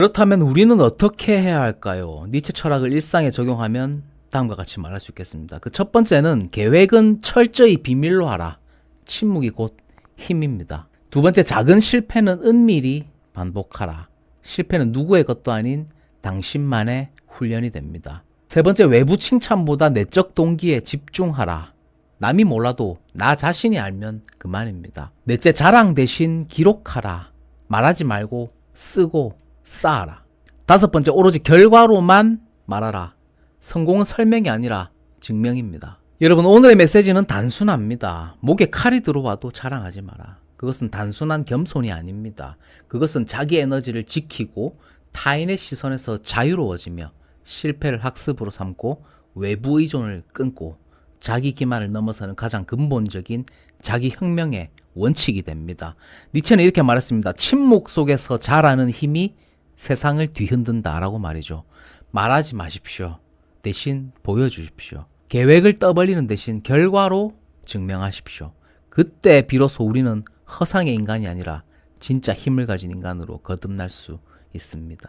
그렇다면 우리는 어떻게 해야 할까요? 니체 철학을 일상에 적용하면 다음과 같이 말할 수 있겠습니다. 그 첫 번째는 계획은 철저히 비밀로 하라. 침묵이 곧 힘입니다. 두 번째, 작은 실패는 은밀히 반복하라. 실패는 누구의 것도 아닌 당신만의 훈련이 됩니다. 세 번째, 외부 칭찬보다 내적 동기에 집중하라. 남이 몰라도 나 자신이 알면 그만입니다. 넷째, 자랑 대신 기록하라. 말하지 말고 쓰고 쌓아라. 다섯 번째, 오로지 결과로만 말하라. 성공은 설명이 아니라 증명입니다. 여러분, 오늘의 메시지는 단순합니다. 목에 칼이 들어와도 자랑하지 마라. 그것은 단순한 겸손이 아닙니다. 그것은 자기 에너지를 지키고 타인의 시선에서 자유로워지며 실패를 학습으로 삼고 외부 의존을 끊고 자기 기만을 넘어서는 가장 근본적인 자기 혁명의 원칙이 됩니다. 니체는 이렇게 말했습니다. 침묵 속에서 자라는 힘이 세상을 뒤흔든다라고 말이죠. 말하지 마십시오. 대신 보여주십시오. 계획을 떠벌리는 대신 결과로 증명하십시오. 그때 비로소 우리는 허상의 인간이 아니라 진짜 힘을 가진 인간으로 거듭날 수 있습니다.